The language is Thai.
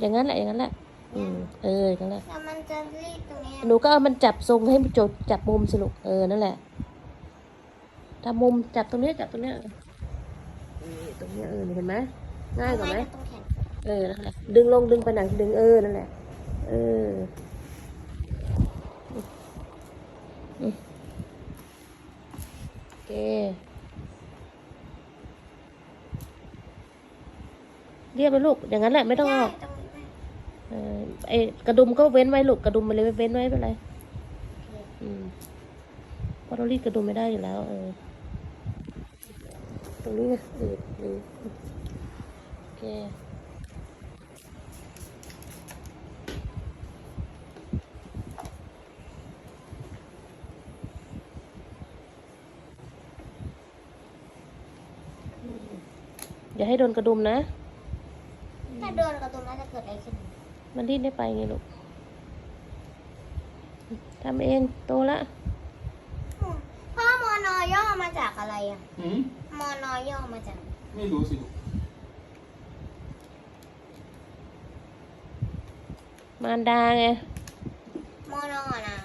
อย่างนั้นแหละ อย่างนั้นแหละ อืม เอออย่างนั้นแหละ แล้วมันจะรีดตรงเนี้ยหนูก็เอามันจับทรงให้มันจดจับมุมสิลูก เออ นั่นแหละถ้ามุมจับตรงเนี้ยจับตรงเนี้ยเออตรงเนี้ยเออ เห็นไหมง่ายกว่าไหม ตรงแขนเออ นั่นแหละ ดึงลงดึงไปหนังดึงเออ นั่นแหละ เอออืมโอเคเรียบไปลูก อย่างนั้นแหละ ไม่ต้องออก ใช่ตรงนี้เออ ไอกระดุมก็เว้นไว้ลูกกระดุมมันเลยเว้นไว้ไม่เป็นไรเพราะเรารีดกระดุมไม่ได้อยู่แล้ว เออ ตรงนี้ไงเออเออโอเคอย่าให้โดนกระดุมนะ ถ้าโดนกระตุ้นน่าจะเกิดอะไรขึ้น มันรีดได้ไปไงลูกทำเองโตละอืมพ่อมอนอย่อมาจากอะไรอะหืมมอนอย่อมาจาก ไม่รู้สิลูกมารดาไงมอนอนะ